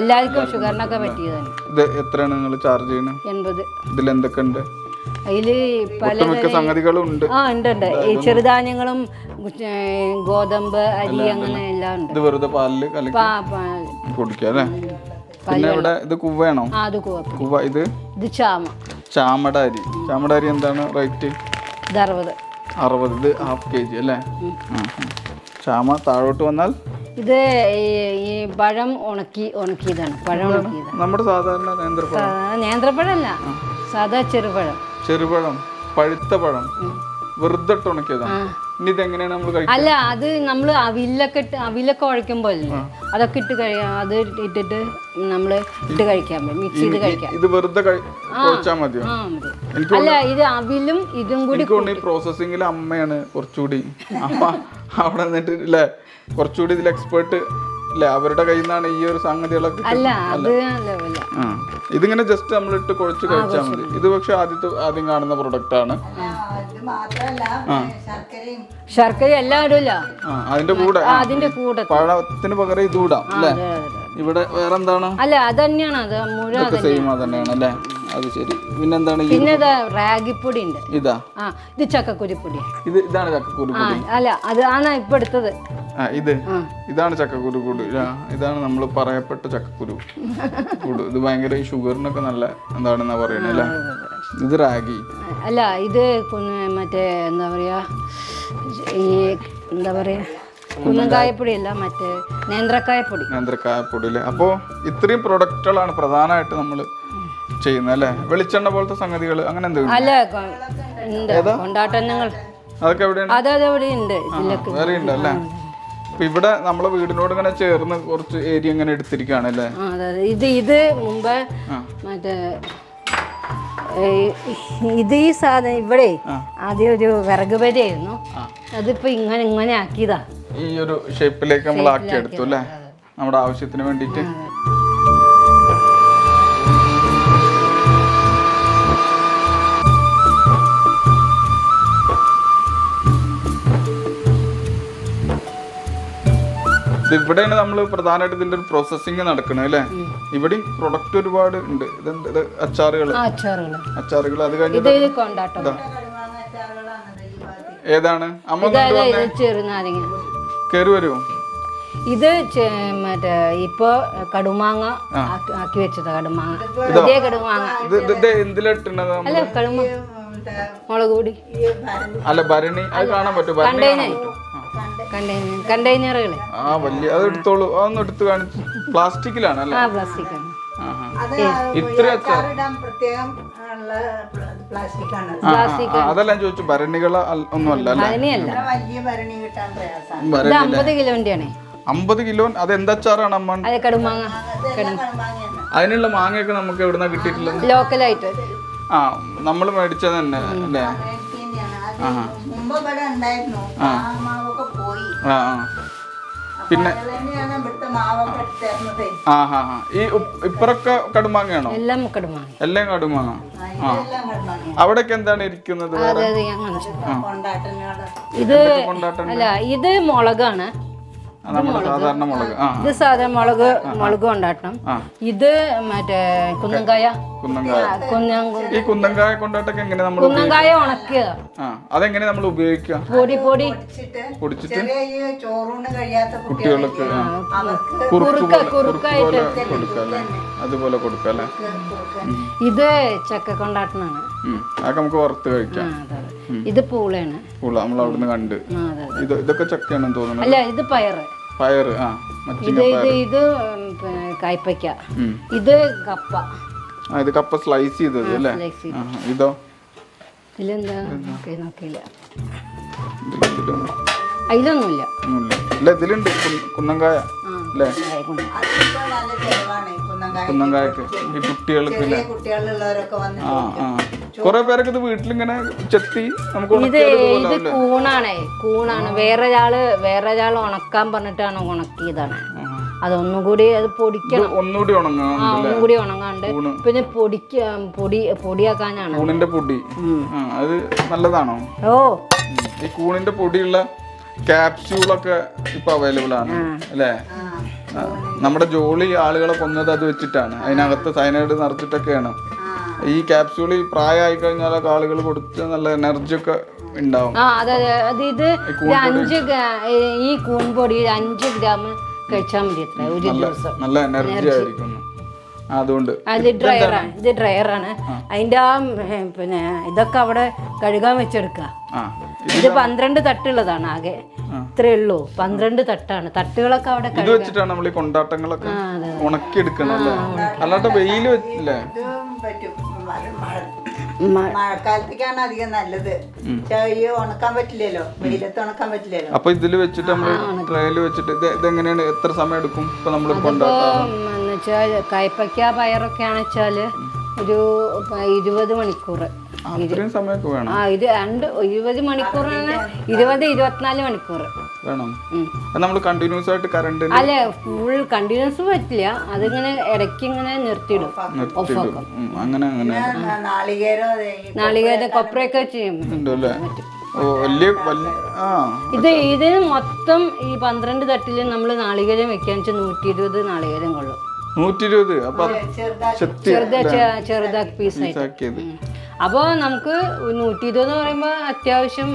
എല്ലാവർക്കും ഷുഗറിനൊക്കെ പറ്റിയതാണ്. ഇത് എത്രയാണ് നിങ്ങൾ ചാർജ് ചെയ്യുന്നത്? എൺപത്. ഇതിൽ എന്തൊക്കെ ഉണ്ട് അതിൽ പല സംഗതികളും ഉണ്ട് ആ ഉണ്ട് ഉണ്ട്. ഈ ചെറുധാന്യങ്ങളും ഗോതമ്പ് അരി അങ്ങനെ എല്ലാം ഉണ്ട്. ഇത് വെറുതെ പാലിൽ അല്ലേ? പിന്നെ ഇവിടെ ഇത് കുവ്വയാണോ ആ അത് ഇത്? ഇത് ചാമ. ചാമട അരി. ചാമട അരി എന്താണ് റേറ്റ്? ഇത് അറുപത്. അറുപത് ഇത് ഹാഫ് കെ ജി അല്ലേ. ചാമ താഴോട്ട് വന്നാൽ? ഇത് ഈ പഴം ഉണക്കി ഉണക്കിയതാണ്. പഴം ഉണക്കിയതാണ്. നമ്മുടെ സാധാരണ നേന്ത്രപ്പഴം. നേന്ത്രപ്പഴമല്ല. സാധാ ചെറുപഴം. ചെറുപഴം പഴുത്ത പഴം വെറുതെ ഇട്ട് ഉണക്കിയതാണ് ഇനി ഇതെങ്ങനെയാണ് നമ്മൾ അല്ല അത് നമ്മൾ അവിലൊക്കെ ഇട്ട് അവിലൊക്കെ ഉഴക്കുമ്പോൾ ഇല്ലേ അതൊക്കെ ഇട്ട് കഴിയാം അത് ഇട്ടിട്ട് നമ്മൾ ഇട്ട് കഴിക്കാൻ മിക്സ് ചെയ്ത് കഴിക്കാം. ഇത് വെറുതെ കഴിച്ചാൽ മതിയോ? അല്ല ഇത് അവിലും ഇതും കൂടി തോന്നുന്നു അമ്മയാണ് കുറച്ചുകൂടി. അമ്മ അവിടെ നിന്നിട്ട് അല്ലേ കുറച്ചുകൂടി ഇതിൽ എക്സ്പേർട്ട് അല്ലേ അവരുടെ കയ്യിൽ നിന്നാണ് ഈ ഒരു സംഗതികളൊക്കെ അല്ല അത് ലെവല ഇതിങ്ങനെ ജസ്റ്റ് നമ്മൾ ഇട്ട് കുഴച്ച് കഴിച്ചാൽ മതി. ഇത് പക്ഷെ ആദ്യത്തെ ആദ്യം കാണുന്ന പ്രൊഡക്റ്റ് ആണ്. ശർക്കര എല്ലാം ഇടില്ല അതിന്റെ കൂടെ. അതിന്റെ കൂടെ. പഴത്തിന് പകരം ഇത് ഇടാം അല്ലേ. ഇവിടെ വേറെന്താണ്? അല്ലേ അല്ല അത് തന്നെയാണ് അത് മുഴുവൻ സെയിം തന്നെയാണ് അല്ലേ അത് ശരി. പിന്നെന്താണ് പിന്നെ റാഗിപ്പൊടി ഉണ്ട് ഇതാ? ആ ഇത് ചക്കക്കുരിപ്പൊടി. ഇത് ഇതാണ് ചക്കക്കുരു ആ അല്ല അത് ആണ് ഇപ്പൊ എടുത്തത്. ആ ഇത്. ഇതാണ് ചക്കക്കുരു കൂട് ഇതാണ് നമ്മൾ പറയപ്പെട്ട ചക്കക്കുരു. കൂട്. ഇത് ഭയങ്കര ഷുഗറിനൊക്കെ നല്ല എന്താണെന്നാ പറയുന്നത് അല്ലേ? ഇത് റാഗി. അല്ല ഇത് മറ്റേ എന്താ പറയാ ഈ എന്താ പറയാ കുന്നങ്കായപ്പൊടി അല്ല മറ്റേ നേന്ത്രക്കായപ്പൊടി. നേന്ത്രക്കായപ്പൊടി അല്ലേ? അപ്പോൾ ഇത്രയും പ്രൊഡക്റ്റുകളാണ് പ്രധാനമായിട്ട് നമ്മൾ ചെയ്യുന്നത് അല്ലേ? വെളിച്ചെണ്ണ പോലത്തെ സംഗതികൾ അങ്ങനെ എന്തെങ്കിലും അല്ല കൊ- ഉണ്ട്. കൊണ്ടാട്ടങ്ങൾ അതൊക്കെ എവിടെയാണ് അല്ലേ? അപ്പൊ ഇവിടെ നമ്മളെ വീടിനോട് ഇങ്ങനെ ചേർന്ന് കുറച്ച് ഏരിയ ഇങ്ങനെ എടുത്തിരിക്കുകയാണ് അല്ലേ. ഇത് ഇത് മുമ്പ്. മറ്റേ ഇത് ഈ സാധനം ഇവിടെ ആദ്യം ഒരു വിറക് വരെയായിരുന്നു. അതിപ്പോ ഇങ്ങനെ ഇങ്ങനെ ആക്കിയതാ. ഈ ഒരു ഷേപ്പിലേക്ക് നമ്മൾ ആക്കി എടുത്തു അല്ലേ? നമ്മുടെ ആവശ്യത്തിന് വേണ്ടിയിട്ട്. ഇത് ഇവിടെയാണ് നമ്മൾ പ്രധാനമായിട്ട് ഇതിന്റെ ഒരു പ്രോസസ്സിങ് നടക്കുന്നത് അല്ലേ? ഇവിടെ പ്രൊഡക്റ്റ് ഒരുപാട് ഉണ്ട്. ഇതെന്ത് ഇത് അച്ചാറുകൾ അച്ചാറുകൾ അത് കഴിഞ്ഞിട്ട് ഏതാണ്? അമ്മ കയറി വരുമോ ഇത് മറ്റേ ഇപ്പൊ കടുമാങ്ങ ആക്കി വെച്ചത് കടുമാങ്ങ. ഇതേ. കടുമാങ്ങ. അല്ല കടുമാങ്ങ. മുളക് പൊടി. അല്ല ഭരണി. അത് കാണാൻ പറ്റും ഭരണി കാണാൻ പറ്റും കണ്ടെയ്നർ കണ്ടെയ്നറുകൾ ആ വലിയ അത് എടുത്തോളൂ. അതൊന്ന് എടുത്ത് കാണിച്ചു. പ്ലാസ്റ്റിക്കിലാണ് അല്ലേ? ആ പ്ലാസ്റ്റിക് ആണ് ആണ് ആ, ആ, ആ, അതെല്ലാം ചോദിച്ചു. ഭരണികൾ ഒന്നും അല്ല? അല്ലേ വലിയ ഭരണി കിട്ടാൻ പ്രയാസമാണ് ഭരണി ഇത് അമ്പത് കിലോന്റെയാണ് അമ്പത് കിലോ അത് എന്താച്ചാറാണ് അമ്മ അതെ കടുമാങ്ങ അതിനുള്ള മാങ്ങയൊക്കെ നമുക്ക് എവിടുന്ന കിട്ടിയിട്ടില്ല ലോക്കലായിട്ട്. ആ നമ്മൾ മേടിച്ചത് തന്നെ അല്ലേ? അത് മുമ്പ് ഇവിടെ ഉണ്ടായിരുന്നു ആ മാവൊക്കെ പോയി. ആ ആ. പിന്നെ? തന്നെയാണ് ഇവിടുത്തെ മാവൊക്കെ തരുന്നത് ആ ഹാ ഹാ ഈ ഉപ്പ്- ഇപ്പറൊക്കെ കടുമാങ്ങയാണോ? എല്ലാം കടുമാങ്ങ. എല്ലാം കടുമാങ്ങ. ഇതെല്ലാം കടുമാങ്ങയാണ്. അവിടേക്ക് എന്താണ് ഇരിക്കുന്നത്. ഇത് കൊണ്ടാട്ടം അല്ല ഇത് മുളകാണ്. ആ, സാധാരണ മുളക്. ഇത് സാധാരണ മുളക് മുളക് കൊണ്ടാട്ടണം ഇത് മറ്റേ കുന്നങ്കായ. കുന്നങ്കായ. കുന്നം ഈ കുന്നങ്കായ കൊണ്ടാട്ടൊക്കെ എങ്ങനെ നമ്മൾ കുന്നങ്കായ ഉണക്കിയതാ ആ അതെങ്ങനെ നമ്മൾ ഉപയോഗിക്കുക? പൊടി പൊടി. പൊടിച്ചിട്ട് കുട്ടികൾക്ക് കുറുക്കായിട്ട്. അതുപോലെ കൊടുക്കുക അല്ലേ? ഇത് ചക്ക കൊണ്ടാട്ടണാണ്. അതൊക്കെ നമുക്ക് വറുത്ത് കഴിക്കാം. ഇത് പൂളയാണ്. പൂള നമ്മൾ അവിടുന്ന് കണ്ട്. ഇത് ഇതൊക്കെ ചക്കയാണെന്ന് തോന്നുന്നു അല്ല ഇത് പയറ്. പയറ് ആ ഇത് ഇത് ഇത് കായ്പയ്ക്ക ഇത് കപ്പ. ആ ഇത് കപ്പ സ്ലൈസ് ചെയ്തത് അല്ലേ? ഇതോ? ഇതിലെന്താ? നോക്കി നോക്കിയില്ല. അതിലൊന്നുമില്ല. ഒന്നുമില്ല. ഇല്ല ഇതിലുണ്ട്. കുന്ന- കുന്നങ്കായ. അല്ലേ? കുന്നങ്കായക്ക് ഈ കുട്ടികൾക്ക് കുട്ടികളുള്ളവരൊക്കെ ആ ആ. കുറെ പേരൊക്കെ ഇത് വീട്ടിലിങ്ങനെ ചെത്തി നമുക്ക് ഇത് ഇത്? കൂണാണേ. കൂണാണ്. വേറെ ഒരാൾ വേറെ ഒരാൾ ഉണക്കാൻ പറഞ്ഞിട്ടാണ് ഉണക്കിയതാണ്. അതൊന്നും കൂടി അത് പൊടിക്കണം. ഒന്നുകൂടി ഉണങ്ങാൻ ആ ഒന്നും കൂടി ഉണങ്ങാണ്ട് പിന്നെ പൊടിക്ക പൊടി പൊടിയാക്കാനാണ്. കൂണിന്റെ പൊടി. അത് നല്ലതാണോ? ഓ. ഈ കൂണിന്റെ പൊടിയുള്ള ക്യാപ്സ്യൂളൊക്കെ ഇപ്പൊ അവൈലബിൾ ആണ് അല്ലേ. നമ്മുടെ ജോളി ആളുകളെ കൊന്നത് അത് വെച്ചിട്ടാണ്. അതിനകത്ത് സൈനൈഡ് നിറച്ചിട്ടൊക്കെയാണ്. ഈ ക്യാപ്സ്യൂൾ ഈ പ്രായമായി കഴിഞ്ഞാലൊക്കെ ആളുകൾ കൊടുത്ത് നല്ല എനർജി ഒക്കെ ഉണ്ടാവും. ഇത് അഞ്ച് ഈ കൂൺപൊടി അഞ്ച് ഗ്രാം കഴിച്ചാൽ മതി ഒരു ദിവസം. നല്ല എനർജി ആയിരിക്കും അതുകൊണ്ട്. അത് ഡ്രയറാണ് ഇത് ഡ്രയറാണ് അതിന്റെ ആ പിന്നെ ഇതൊക്കെ അവിടെ കഴുകാൻ വെച്ചെടുക്കുക. ഇത് പന്ത്രണ്ട് തട്ടുള്ളതാണ് ആകെ. ഇത്രേ ഉള്ളൂ. പന്ത്രണ്ട് തട്ടാണ്. തട്ടുകളൊക്കെ അവിടെ ഇത് വെച്ചിട്ടാണ് നമ്മൾ ഈ കൊണ്ടാട്ടങ്ങളൊക്കെ ഉണക്കി എടുക്കണം അല്ലേ? അല്ലാണ്ട് വെയിൽ വെച്ചില്ലേ മഴക്കാലത്തേക്കാണ് അധികം നല്ലത്. ഈ ഉണക്കാൻ പറ്റില്ലല്ലോ. വെയിലത്ത് ഉണക്കാൻ പറ്റില്ലല്ലോ. അപ്പൊ ഇതിൽ വെച്ചിട്ട് നമ്മൾ ട്രയൽ വെച്ചിട്ട് ഇത് ഇതെങ്ങനെയാണ്? എത്ര സമയം എടുക്കും ഇപ്പൊ നമ്മൾ കൊണ്ടാട്ടം കയ്പയ്ക്ക പയറൊക്കെ ആണെച്ചാൽ ഒരു ഇരുപത് മണിക്കൂർ ആ ഇത് രണ്ട് ഇരുപത് മണിക്കൂറാണ്. ഇരുപത് ഇരുപത്തിനാല് മണിക്കൂർ. വേണം. നമ്മൾ കണ്ടിന്യൂസ് ആയിട്ട് കറണ്ട് അല്ല ഫുൾ കണ്ടിന്യൂസ് പറ്റില്ല. അതിങ്ങനെ ഇടയ്ക്ക് ഇങ്ങനെ നിർത്തിയിടും. അങ്ങനെ അങ്ങനെ. നാളികേരം കൊപ്രയൊക്കെ ഓ വലിയ ഇത് ഇതിന് മൊത്തം ഈ പന്ത്രണ്ട് തട്ടിൽ നമ്മൾ നാളികേരം വെക്കാന്ന് വെച്ചാൽ നൂറ്റി ഇരുപത് നാളികേരം കൊള്ളും. നൂറ്റി ഇരുപത് അപ്പൊ ചെറുതാക്കി. ചെത്തി അപ്പോൾ നമുക്ക് നൂറ്റി ഇരുപത് എന്ന് പറയുമ്പോൾ അത്യാവശ്യം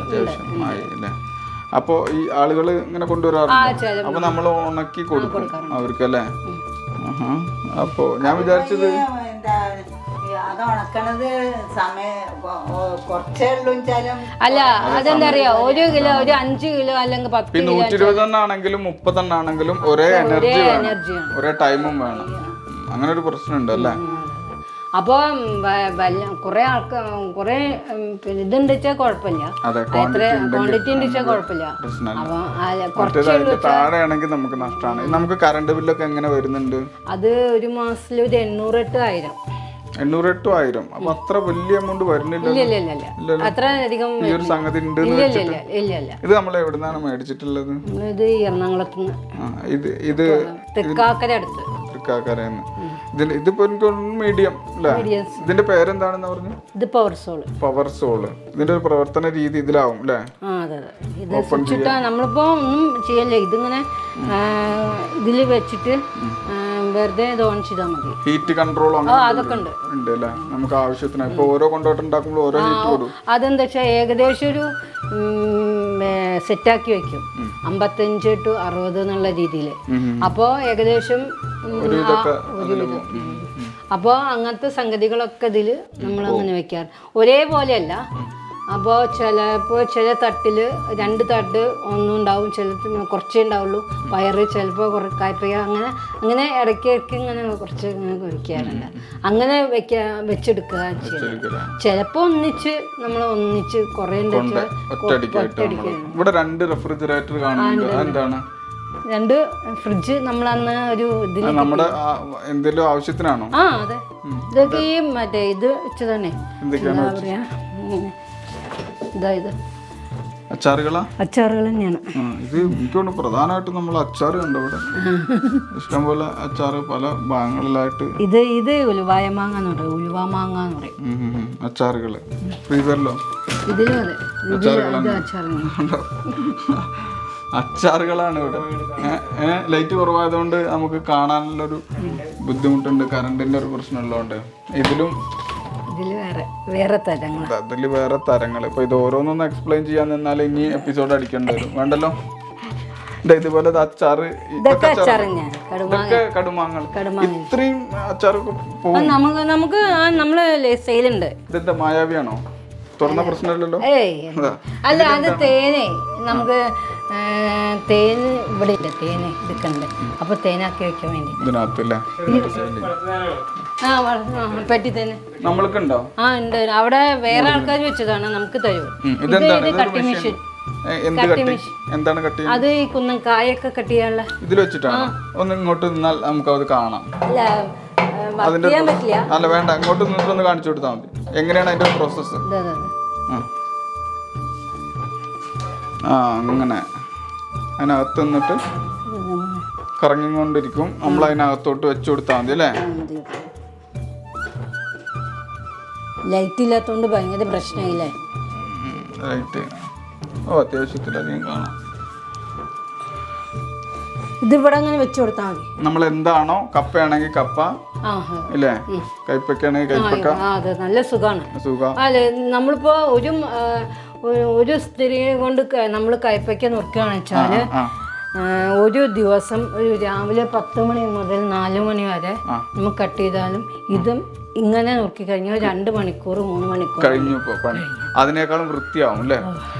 അപ്പോ ഈ ആളുകൾ ഇങ്ങനെ കൊണ്ടുവരാറുണ്ട്? അപ്പോൾ അപ്പൊ നമ്മൾ ഉണക്കി കൊടുക്കും അവർക്ക് അല്ലേ ആഹാ. അപ്പോ ഞാൻ വിചാരിച്ചത് അല്ല അതെന്താ അറിയാ ഒരു കിലോ ഒരു അഞ്ച് കിലോ അല്ലെങ്കിൽ പത്ത് കിലോ നൂറ്റി ഇരുപതെണ്ണാണെങ്കിലും മുപ്പതെണ്ണാണെങ്കിലും ഒരേ എനർജി ഒരേ ടൈമും വേണം. അങ്ങനെ ഒരു പ്രശ്നം ഉണ്ട് അല്ലേ അപ്പോൾ കുറെ ആൾക്ക് കുറെ പിന്നെ ഇതുണ്ട് വെച്ചാൽ കുഴപ്പമില്ല. എത്ര ക്വാണ്ടിറ്റി ഉണ്ട് വെച്ചാൽ കുഴപ്പമില്ല. താഴെയാണെങ്കിൽ നമുക്ക് നഷ്ടമാണ്. നമുക്ക് കറണ്ട് ബില്ലൊക്കെ എങ്ങനെ വരുന്നുണ്ട്? അത് ഒരു മാസത്തിൽ ഒരു ആയിരം. എണ്ണൂറ് എട്ട് ആയിരം. അപ്പൊ അത്ര വലിയ എമൗണ്ട് വരുന്നില്ല അധികം ഈ ഒരു സംഗതി ഉണ്ട് ഇത് നമ്മൾ എവിടുന്നാണ് മേടിച്ചിട്ടുള്ളത്? നമ്മളിത് എറണാകുളത്ത് ഇത് ഇത് തെക്കാക്കര അടുത്ത്. എടുക്കാക്കാരെന്ന് ഇതിന്റെ ഇതിപ്പോ എനിക്ക് മീഡിയം അല്ലേ. ഇതിന്റെ പേരെന്താണെന്ന് പറഞ്ഞു? ഇത് പവർ സോൾ പവർ സോൾ ഇതിന്റെ ഒരു പ്രവർത്തന രീതി ഇതിലാവും അല്ലേ ഇത് സ്വിച്ച് ഇട്ടാ നമ്മളിപ്പോ ഒന്നും ചെയ്യല്ല? ഇതിങ്ങനെ ഇതിൽ വെച്ചിട്ട് വെറുതെ ഇത് ഓൺ ചെയ്താൽ മതി. ഹീറ്റ് കൺട്രോൾ അതൊക്കെ ഉണ്ട്. ഉണ്ട് അല്ലേ നമുക്ക് ആവശ്യത്തിന്. ഇപ്പൊ ഓരോ കൊണ്ടോട്ട് ഉണ്ടാക്കുമ്പോൾ ഓരോ ഹീറ്റ് കൊടുക്കും അതെന്താ വെച്ചാൽ ഏകദേശം ഒരു സെറ്റാക്കി വെക്കും. അമ്പത്തഞ്ച് ടു അറുപത് എന്നുള്ള രീതിയിൽ അപ്പോൾ ഏകദേശം അപ്പോൾ അങ്ങനത്തെ സംഗതികളൊക്കെ ഇതിൽ നമ്മൾ അങ്ങനെ വെക്കാറ്. ഒരേപോലെയല്ല. അപ്പോൾ ചിലപ്പോൾ ചില തട്ടിൽ രണ്ട് തട്ട് ഒന്നും ഉണ്ടാവും ചില കുറച്ചേ ഉണ്ടാവുള്ളൂ. പയറ് ചിലപ്പോൾ കുറേ കായ്പയ്യ അങ്ങനെ അങ്ങനെ ഇടയ്ക്ക് ഇടയ്ക്ക് ഇങ്ങനെ കുറച്ച് ഇങ്ങനെ വെക്കാറുണ്ട് അങ്ങനെ വെക്കാ വെച്ചെടുക്കുക ചിലപ്പോൾ ഒന്നിച്ച് നമ്മൾ ഒന്നിച്ച് കുറേ ഒറ്റ ഇവിടെ രണ്ട് റെഫ്രിജറേറ്റർ കാണുന്നുണ്ട്. അതെന്താണ്? രണ്ട് ഫ്രിഡ്ജ് നമ്മൾ അന്ന് ഒരു അത് നമ്മുടെ എന്തെങ്കിലും ആവശ്യത്തിനാണോ? ആ അതെ. ഇതൊക്കെ ഈ മറ്റേ ഇത് വെച്ച് തന്നെ എന്താ പറയാ? ഇങ്ങനെ. ഇതാ അച്ചാറുകളാ? അച്ചാറുകൾ തന്നെയാണ്. ഇത് എനിക്ക് തോന്നുന്നു പ്രധാനമായിട്ടും നമ്മൾ അച്ചാർ കണ്ടു ഇവിടെ. ഇഷ്ടംപോലെ അച്ചാറ് പല ഭാഗങ്ങളിലായിട്ട്. ഇത് ഇത് ഉലുവായ മാങ്ങ എന്ന് പറയും. ഉലുവ മാങ്ങ എന്ന് പറയും. അച്ചാറുകൾ. ഫ്രീസറിലോ? ഇതിലും അതെ. അച്ചാറുകൾ? അച്ചാറുകളാണ് ഇവിടെ. ലൈറ്റ് കുറവായതുകൊണ്ട് നമുക്ക് കാണാനുള്ളൊരു ബുദ്ധിമുട്ടുണ്ട്. കറണ്ടിന്റെ ഒരു പ്രശ്നമുള്ളതുകൊണ്ട്. ഇതിലും അതിൽ വേറെ തരങ്ങൾ ഇപ്പൊ ഇത് ഓരോന്നൊന്ന് എക്സ്പ്ലെയിൻ ചെയ്യാൻ നിന്നാൽ ഇനി എപ്പിസോഡ് അടിക്കേണ്ടി വരും. വേണ്ടല്ലോ? ഇതുപോലെ അച്ചാറ് ഇതൊക്കെ കടുമാങ്ങൾ കടുമാങ്ങ. ഇത്രയും അച്ചാറൊക്കെ പോകും നമുക്ക് നമുക്ക് ആ നമ്മൾ സെയിലുണ്ട്. ഇതെന്താ മായാവിയാണോ? തുറന്ന പ്രശ്നമില്ലല്ലോ? അല്ല അത് തേനെ. നമുക്ക് തേന് ഇവിടെ ഇല്ല തേന് എടുക്കണ്ട് അപ്പൊ തേനാക്കി വെക്കാൻ വേണ്ടി ഇതിനകത്തല്ലേ? ആ വള- ആ, പെട്ടി തേന് നമ്മൾക്കുണ്ടോ? ആ ഉണ്ട്. അവിടെ വേറെ ആൾക്കാർ വെച്ചതാണ്. നമുക്ക് തരും. ഇത് ഇതെന്താണ്? ഇത് മെഷീൻ മെഷീൻ എന്ത് കട്ടി എന്താണ് കട്ടി അത് ഈ കുന്നം കായൊക്കെ കട്ട് ചെയ്യാനുള്ള ഇതിൽ വെച്ചിട്ടാണ്? ഒന്ന് ഇങ്ങോട്ട് നിന്നാൽ നമുക്ക് അത് കാണാം പറ്റില്ല. അല്ല വേണ്ട. ഇങ്ങോട്ട് നിന്നിട്ടൊന്ന് കാണിച്ചു കൊടുത്താൽ മതി. എങ്ങനെയാണ് അതിന്റെ പ്രോസസ്സ്. ആ അങ്ങനെ. അതിനകത്ത് നിന്നിട്ട് കറങ്ങിക്കൊണ്ടിരിക്കും. നമ്മൾ അതിനകത്തോട്ട് വെച്ചു കൊടുത്താൽ മതി അല്ലേ. ലൈറ്റ് ഇല്ലാത്തതുകൊണ്ട് ഭയങ്കര പ്രശ്നമില്ലേ ലൈറ്റ്. ഓ അത്യാവശ്യത്തിലധികം കാണാം. ഇത് ഇവിടെ അങ്ങനെ വെച്ചു കൊടുത്താൽ മതി. നമ്മൾ എന്താണോ കപ്പയാണെങ്കിൽ കപ്പ. ഇല്ലേ? കൈപ്പക്കാണെങ്കിൽ കൈപ്പക്ക. നല്ല സുഖമാണ് സുഖം. അല്ല നമ്മളിപ്പോ ഒരു ഒരു- സ്ത്രീയെ കൊണ്ട് നമ്മൾ കൈപ്പയ്ക്ക നുറുക്കുകയാണെന്ന് ആ, ഒരു ദിവസം ഒരു രാവിലെ പത്ത് മണി മുതൽ നാല് മണി വരെ നമുക്ക് കട്ട് ചെയ്താലും ഇതും ഇങ്ങനെ നോക്കി കഴിഞ്ഞാൽ രണ്ട് മണിക്കൂർ മൂന്ന് മണിക്കൂർ. കഴിഞ്ഞു ഇപ്പൊ പണി. അതിനേക്കാളും വൃത്തിയാവും അല്ലേ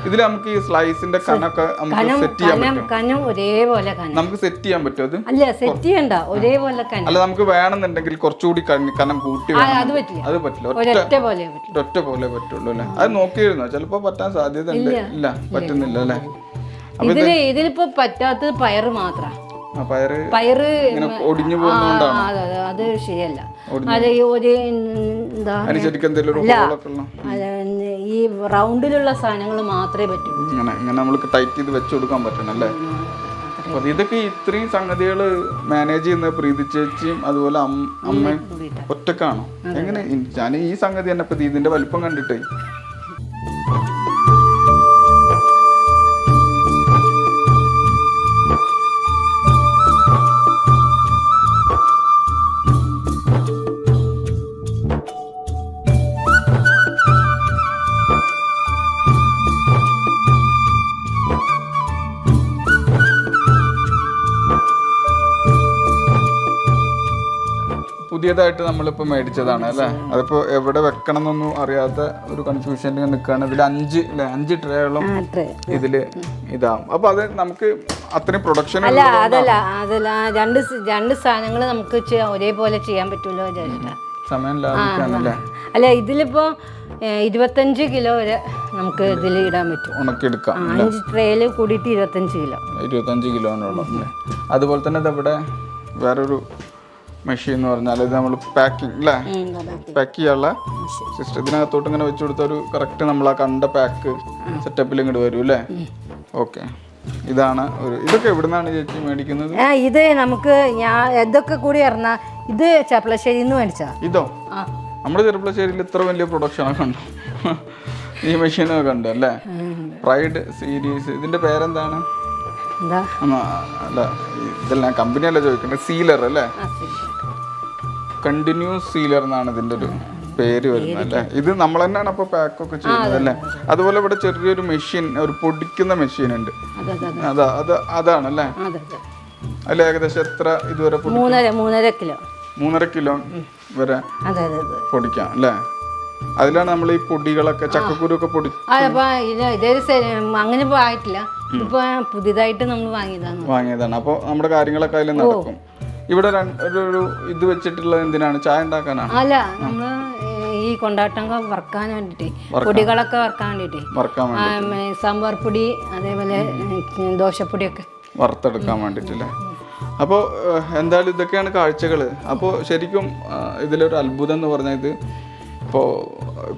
ഇതിൽ നമുക്ക് ഈ സ്ലൈസിന്റെ കനൊക്കെ നമുക്ക് സെറ്റ് ചെയ്യാൻ കനം പറ്റും കനം ഒരേപോലെ കനം. നമുക്ക് സെറ്റ് ചെയ്യാൻ പറ്റും അത്? അല്ല സെറ്റ് ചെയ്യണ്ട. ഒരേപോലെ കനം. അല്ല നമുക്ക് വേണമെന്നുണ്ടെങ്കിൽ കുറച്ചുകൂടി കന- കനം കൂട്ടി ആ, വേണം. അത് പറ്റില്ല. അത് പറ്റില്ല. ഒറ്റ ഒരൊറ്റ പോലെ പറ്റില്ല. ഒറ്റ പോലെ പറ്റുള്ളൂ അല്ലേ അത് നോക്കിയിരുന്നോ? ചിലപ്പോ പറ്റാൻ സാധ്യത ഉണ്ട് ഇല്ല പറ്റുന്നില്ല അല്ലേ ഇതിൽ ഇതിലിപ്പോ പറ്റാത്തത് പയറ് മാത്രം. ആ പയറ് ഒടിഞ്ഞു അതെ ശരിയല്ല. അത് ഒരു എന്താ ഈ റൗണ്ടിലുള്ള സാധനങ്ങൾ മാത്രമേ പറ്റുള്ളൂ ഇങ്ങനെ ഇങ്ങനെ നമ്മൾക്ക് ടൈറ്റ് ചെയ്ത് വെച്ച് കൊടുക്കാൻ പറ്റണം അല്ലേ? അപ്പൊ ഇതൊക്കെ ഇത്രയും സംഗതികൾ മാനേജ് ചെയ്യുന്ന പ്രീതി ചേച്ചിയും അതുപോലെ അമ്മ- അമ്മയും ഒറ്റക്കാണോ? എങ്ങനെ? ഞാൻ ഈ സംഗതി തന്നെ ഇപ്പൊ ഇതിന്റെ വലിപ്പം കണ്ടിട്ടേ. പുതിയതായിട്ട് നമ്മളിപ്പോൾ മേടിച്ചതാണ് അല്ലേ? അതിപ്പോ എവിടെ വെക്കണം എന്നൊന്നും അറിയാത്ത ഒരു കൺഫ്യൂഷനിൽ നിൽക്കുകയാണ് ഇതിൽ അഞ്ച് അല്ലേ? അഞ്ച് ട്രേകളും ഇതിൽ ഇതാവും. അപ്പൊ അത് നമുക്ക് അത്രയും പ്രൊഡക്ഷൻ അല്ല അതല്ല അതല്ല. രണ്ട് രണ്ട് സാധനങ്ങൾ നമുക്ക് ഒരേപോലെ ചെയ്യാൻ പറ്റുമല്ലോ സമയം ലാഭിക്കാനല്ലേ അല്ല? ഇതിലിപ്പോ ഇരുപത്തഞ്ച് കിലോ വരെ നമുക്ക് ഇതിൽ ഇടാൻ പറ്റും. ഉണക്കിയെടുക്കാം അഞ്ച് ട്രേയിൽ കൂടിയിട്ട് ഇരുപത്തഞ്ച് കിലോ. ഇരുപത്തഞ്ച് കിലോ അതുപോലെ തന്നെ ഇതവിടെ വേറൊരു മെഷീൻ എന്ന് പറഞ്ഞാൽ ഇത് നമ്മൾ പാക്കിംഗ് അല്ലേ. പാക്ക് ചെയ്യാനുള്ള സിസ്റ്റം ഇതിനകത്തോട്ട് ഇങ്ങനെ വെച്ച് കൊടുത്ത ഒരു കറക്റ്റ് നമ്മൾ ആ കണ്ട പാക്ക് സെറ്റപ്പിൽ ഇങ്ങോട്ട് വരും അല്ലേ ഓക്കെ ഇതാണ് ഒരു ഇതൊക്കെ എവിടുന്നാണ് ചേച്ചി മേടിക്കുന്നത്? ആ ഇത് നമുക്ക് ഞാൻ ഇതൊക്കെ കൂടി ഇറങ്ങാ ഇത് ചെപ്പളശ്ശേരി നിന്ന് മേടിച്ചാ ഇതോ നമ്മുടെ ചെറുപ്പളശ്ശേരിയിൽ ഇത്ര വലിയ പ്രൊഡക്ഷൻ ഒക്കെ ഉണ്ട് ഈ മെഷീനൊക്കെ ഉണ്ട് അല്ലേ? പ്രൈഡ് സീരീസ് ഇതിന്റെ പേരെന്താണ്? അല്ല ഇതെല്ലാം കമ്പനിയല്ല ചോദിക്കുന്നത്? സീലർ അല്ലേ. കണ്ടിന്യൂസ് സീലർ എന്നാണ് ഇതിന്റെ ഒരു പേര് വരുന്നത് അല്ലേ? ഇത് നമ്മൾ തന്നെയാണ് അപ്പോൾ പാക്ക് ഒക്കെ ചെയ്യുന്നത് അല്ലേ? അതുപോലെ ഇവിടെ ചെറിയൊരു മെഷീൻ ഒരു പൊടിക്കുന്ന മെഷീൻ ഉണ്ട്. അതെ അതെ അതെ. അതാ അത് അതാണല്ലേ അല്ലേ? അതെ അതിൽ ഏകദേശം എത്ര ഇതുവരെ പൊടി- മൂന്നര മൂന്നര കിലോ. മൂന്നര കിലോ വരെ പൊടിക്കാം അല്ലേ? അതിലാണ് നമ്മൾ ഈ പൊടികളൊക്കെ ചക്കക്കുരു ഒക്കെ പൊടി അങ്ങനെ പോയിട്ടില്ല ആയിട്ടില്ല. ഇപ്പൊ പുതിയതായിട്ട് നമ്മൾ വാങ്ങിയതാണ്. വാങ്ങിയതാണ്. അപ്പോൾ നമ്മുടെ കാര്യങ്ങളൊക്കെ അതിൽ നടക്കും. ഇവിടെ ഒരു ഇത് വെച്ചിട്ടുള്ളത് എന്തിനാണ്? ചായ ഉണ്ടാക്കാനാണ്? അല്ല നമ്മൾ ഈ കൊണ്ടാട്ടങ്ങൾ വറക്കാൻ വേണ്ടിട്ട്. പൊടികളൊക്കെ വറക്കാൻ വേണ്ടിട്ട്. സാമ്പാർ പൊടി അതേപോലെ ദോശപ്പൊടിയൊക്കെ. വറുത്തെടുക്കാൻ വേണ്ടിട്ടില്ലേ? അപ്പോൾ എന്തായാലും ഇതൊക്കെയാണ് കാഴ്ചകൾ അപ്പോൾ ശരിക്കും ഇതിലൊരു അത്ഭുതം എന്ന് പറഞ്ഞാൽ ഇത് ഇപ്പോൾ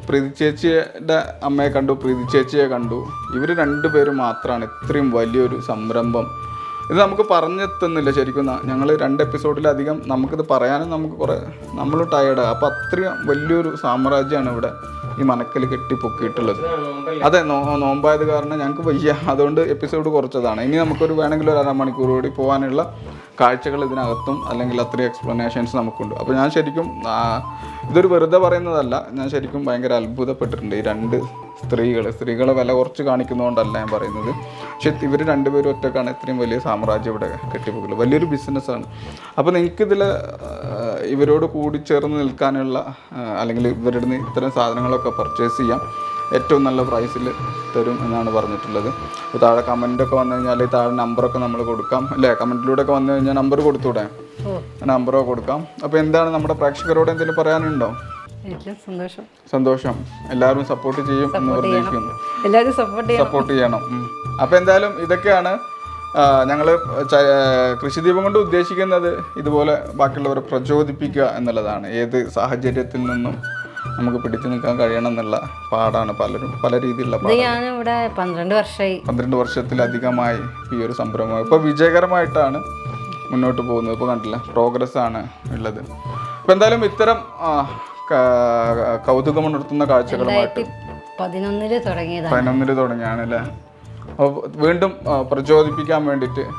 പ്രീതി ചേച്ചിയുടെ അമ്മയെ കണ്ടു പ്രീതി ചേച്ചിയെ കണ്ടു. ഇവർ രണ്ടുപേരും മാത്രമാണ് ഇത്രയും വലിയൊരു സംരംഭം ഇത് നമുക്ക് പറഞ്ഞെത്തുന്നില്ല ശരിക്കും ഞങ്ങൾ രണ്ട് എപ്പിസോഡിലധികം നമുക്കിത് പറയാനും നമുക്ക് കുറേ നമ്മൾ ടയർഡ് അപ്പോൾ അത്രയും വലിയൊരു സാമ്രാജ്യമാണ് ഇവിടെ ഈ മനക്കൽ കെട്ടിപ്പൊക്കിയിട്ടുള്ളത്. അതെ നോ നോമ്പായത് കാരണം ഞങ്ങൾക്ക് വയ്യ. അതുകൊണ്ട് എപ്പിസോഡ് കുറച്ചതാണ്. ഇനി നമുക്കൊരു വേണമെങ്കിൽ ഒരു അരമണിക്കൂർ കൂടി പോകാനുള്ള കാഴ്ചകൾ ഇതിനകത്തും അല്ലെങ്കിൽ അത്രയും എക്സ്പ്ലനേഷൻസ് നമുക്കുണ്ട്. അപ്പോൾ ഞാൻ ശരിക്കും ഇതൊരു വെറുതെ പറയുന്നതല്ല. ഞാൻ ശരിക്കും ഭയങ്കര അത്ഭുതപ്പെട്ടിട്ടുണ്ട് ഈ രണ്ട് സ്ത്രീകൾ സ്ത്രീകളെ വില കുറച്ച് കാണിക്കുന്നതുകൊണ്ടല്ല ഞാൻ പറയുന്നത്. പക്ഷെ ഇവർ രണ്ടുപേരും ഒറ്റക്കാണ്. ഇത്രയും വലിയ സാമ്രാജ്യം ഇവിടെ കെട്ടിപ്പോകുന്നത്. വലിയൊരു ബിസിനസ്സാണ് അപ്പോൾ നിങ്ങൾക്കിതിൽ ഇവരോട് കൂടി ചേർന്ന് നിൽക്കാനുള്ള അല്ലെങ്കിൽ ഇവരുടെ ഇത്തരം സാധനങ്ങളൊക്കെ പർച്ചേസ് ചെയ്യാം. ഏറ്റവും നല്ല പ്രൈസിൽ തരും എന്നാണ് പറഞ്ഞിട്ടുള്ളത്. അപ്പോൾ താഴെ കമന്റൊക്കെ വന്നു കഴിഞ്ഞാൽ താഴെ നമ്പറൊക്കെ നമ്മൾ കൊടുക്കാം. അല്ലേ? കമന്റിലൂടെ ഒക്കെ വന്നു കഴിഞ്ഞാൽ നമ്പർ കൊടുത്തൂടെ? നമ്പറൊക്കെ കൊടുക്കാം. അപ്പോൾ എന്താണ് നമ്മുടെ പ്രേക്ഷകരോട് എന്തെങ്കിലും പറയാനുണ്ടോ? സന്തോഷം. സന്തോഷം. എല്ലാവരും സപ്പോർട്ട് ചെയ്യും എന്ന് പ്രതീക്ഷിക്കുന്നു എല്ലാവരും സപ്പോർട്ട് ചെയ്യണം. അപ്പോൾ എന്തായാലും ഇതൊക്കെയാണ് ഞങ്ങൾ കൃഷിദീപം കൊണ്ട് ഉദ്ദേശിക്കുന്നത് ഇതുപോലെ ബാക്കിയുള്ളവരെ പ്രചോദിപ്പിക്കുക എന്നുള്ളതാണ്. ഏത് സാഹചര്യത്തിൽ നിന്നും നമുക്ക് പിടിച്ചു നിൽക്കാൻ കഴിയണം എന്നുള്ള പാടാണ് പലരും പല രീതിയിലുള്ള ഞാൻ ഇവിടെ പന്ത്രണ്ട് വർഷമായി. പന്ത്രണ്ട് വർഷത്തിലധികമായി ഈ ഒരു സംരംഭം ഇപ്പോൾ വിജയകരമായിട്ടാണ് മുന്നോട്ട് പോകുന്നത്. ഇപ്പോൾ കണ്ടില്ല പ്രോഗ്രസ് ആണ് ഉള്ളത്. ഇപ്പൊ എന്തായാലും ഇത്തരം കൗതുകമുണർത്തുന്ന കാഴ്ചകളുമായിട്ട് പതിനൊന്നിൽ തുടങ്ങിയതാണ്. പതിനൊന്നിൽ തുടങ്ങിയാണ് അല്ലേ? വീണ്ടും പ്രചോദിപ്പിക്കാൻ വേണ്ടിയിട്ട്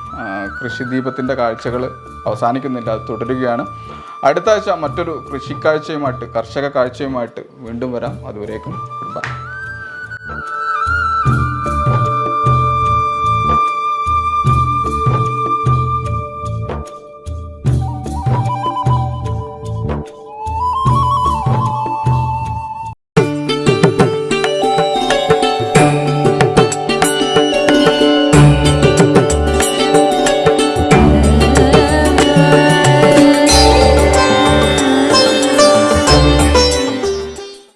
കൃഷിദീപത്തിന്റെ കാഴ്ചകൾ അവസാനിക്കുന്നില്ല. അത് തുടരുകയാണ്. അടുത്ത ആഴ്ച മറ്റൊരു കൃഷിക്കാഴ്ചയുമായിട്ട് കർഷക കാഴ്ചയുമായിട്ട് വീണ്ടും വരാം. അതുവരേക്കും ബൈ.